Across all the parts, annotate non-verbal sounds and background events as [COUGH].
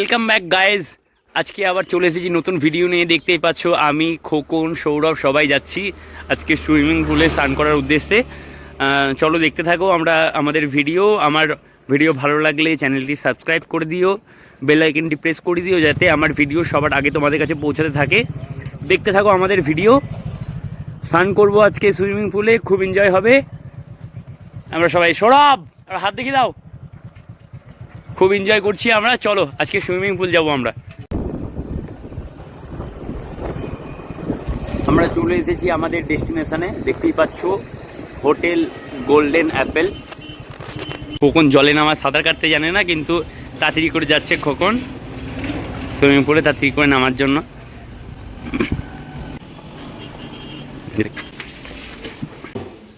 Welcome back guys আজকে আবার চলে এসেছি নতুন ভিডিও নিয়ে। দেখতেই পাচ্ছ, আমি, খোকন, সৌরভ সবাই যাচ্ছি আজকে সুইমিং পুলে স্নান করার উদ্দেশ্যে। চলো দেখতে থাকো আমরা আমাদের ভিডিও আমার ভিডিও ভালো লাগলে চ্যানেলটি সাবস্ক্রাইব করে দিও বেল আইকনটি প্রেস করে দিও, যাতে আমার ভিডিও সবার আগে তোমাদের কাছে পৌঁছাতে থাকে। দেখতে থাকো আমাদের ভিডিও স্নান করব আজকে সুইমিং পুলে খুব এনজয় হবে। আমরা সবাই সৌরভ হাত দেখি দাও। খুব এনজয় করছি আমরা। চলো, আজকে সুইমিং পুল যাব আমরা। আমরা চলে এসেছি আমাদের ডেস্টিনেশনে দেখতেই পাচ্ছ, হোটেল গোল্ডেন অ্যাপেল খোকন জলে নামা সাঁতার কাটতে জানে না, কিন্তু তাড়াতাড়ি করে যাচ্ছে খোকন। সুইমিং পুলে তাড়াতাড়ি করে নামার জন্য।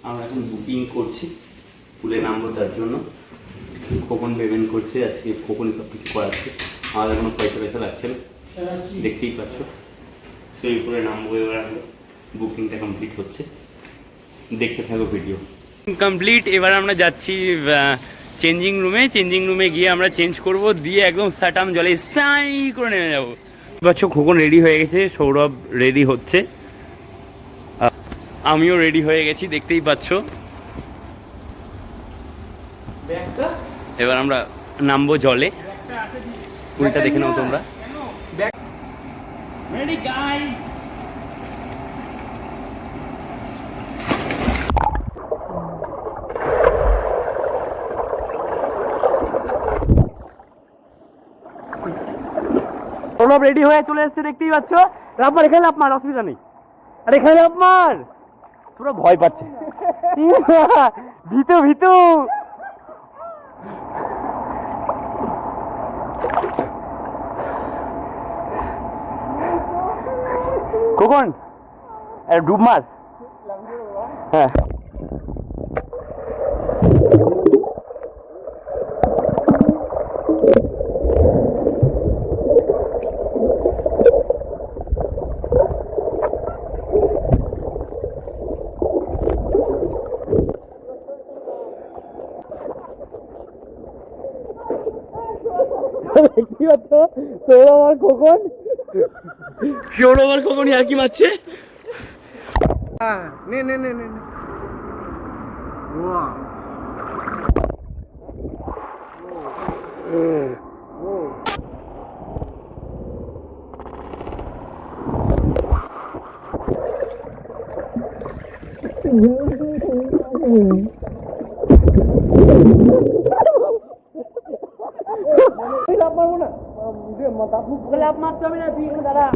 আমরা এখন বুকিং করছি পুলে নামবো তার জন্য। খোকন পেমেন্ট করছে আজকে খোকনই সব কিছু করাচ্ছে। আমাদের কোনো পয়সা পয়সা লাগছে না। দেখতেই পাচ্ছ। সুইমিং পুলে নামবো এবার আমরা বুকিংটা কমপ্লিট হচ্ছে। দেখতে থাকো ভিডিও কমপ্লিট এবার আমরা যাচ্ছি চেঞ্জিং রুমে চেঞ্জিং রুমে গিয়ে আমরা চেঞ্জ করব। দিয়ে একদম সাটাম জলে সাই করে নেমে যাব। পাচ্ছ খোকন রেডি হয়ে গেছে। সৌরভ রেডি হচ্ছে। আমিও রেডি হয়ে গেছি। দেখতেই পাচ্ছ। এবার আমরা নামবো জলে। পুলটা দেখে নাও তোমরা। Ready, রেডি হয়ে চলে এসছে দেখতেই পাচ্ছ? মার এখানে মার অসুবিধা নেই। আর এখানে মার পুরো ভয় পাচ্ছে [LAUGHS] ভিতু ভিতু! একটা ডুব মাছ? হ্যাঁ। দেখতে পাচ্ছ সৌরভ আর খোকন? সৌরভ আর খোকন আর কি মারছে নে নে নে নে নে। আমি লাভ মারবো না লাভ মারতে হবে না তুই এখানে দাঁড়া।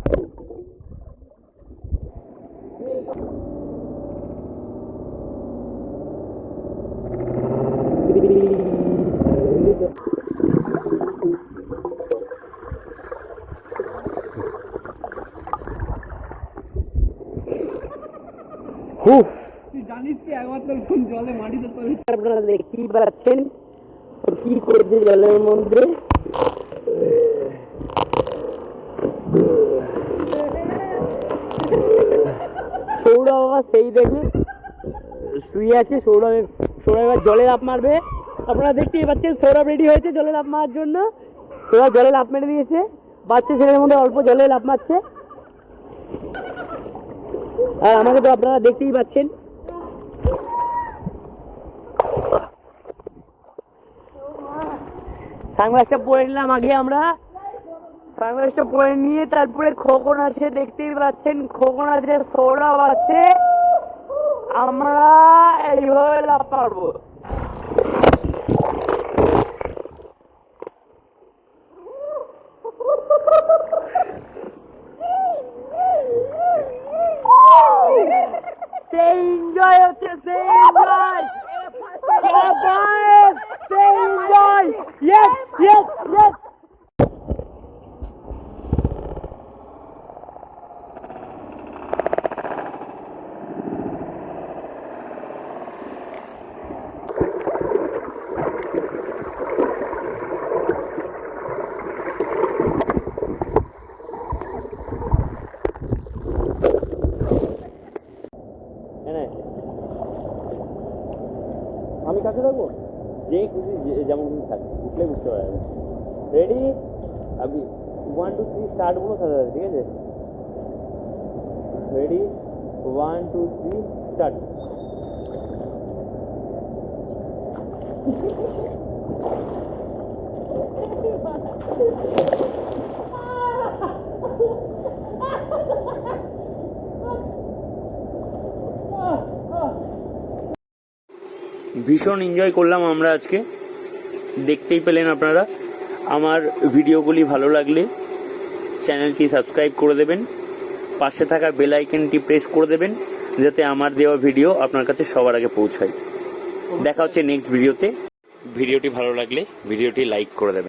তুই জানিস কি একমাত্র কোন জলে মাটিতে তলে আপনারা দেখতেই পাচ্ছেন কি করছে জলের মধ্যে? সৌরভ বাবা, সেই দেখে। শুয়ে আছে সৌরভ। সৌরভ এবার জলে লাফ মারবে। আপনারা দেখতেই পাচ্ছেন, সৌরভ রেডি হয়েছে জলে লাফ মারার জন্য। সৌরভ জলে লাফ মেরে দিয়েছে। বাচ্চা ছেলের মধ্যে অল্প জলে লাফ মারছে। আর আমাকে তো আপনারা দেখতেই পাচ্ছেন। সানগ্লাসটা পরে নিলাম আগে আমরা। সানগ্লাসটা পরে নিয়ে তারপরে খোকন আছে, দেখতেই পাচ্ছেন, খোকন আছে, সৌরভ আছে। আমরা এইভাবে লাভ পারব সেই এনজয় হচ্ছে সেই এনজয় সেই এনজয় ইয়েস ইয়েস ইয়েস হ্যাঁ। আমি কাছে থাকব? যে খুশি যেমন খুশি থাকবে উঠলে বুঝতে পারবে। যাবে রেডি আমি ওয়ান টু থ্রি স্টার্ট বলো, সাথে সাথে, ঠিক আছে? Ready one two three start Thank you. ভীষণ এনজয় করলাম আমরা আজকে। দেখতেই পেলেন আপনারা। আমার ভিডিওগুলি ভালো লাগলে চ্যানেলটি সাবস্ক্রাইব করে দেবেন। পাশে থাকা বেল আইকনটি প্রেস করে দেবেন, যাতে আমার দেওয়া ভিডিও আপনার কাছে সবার আগে পৌঁছায়। দেখা হচ্ছে নেক্সট ভিডিওতে ভিডিওটি ভালো লাগলে ভিডিওটি লাইক করে দেবেন।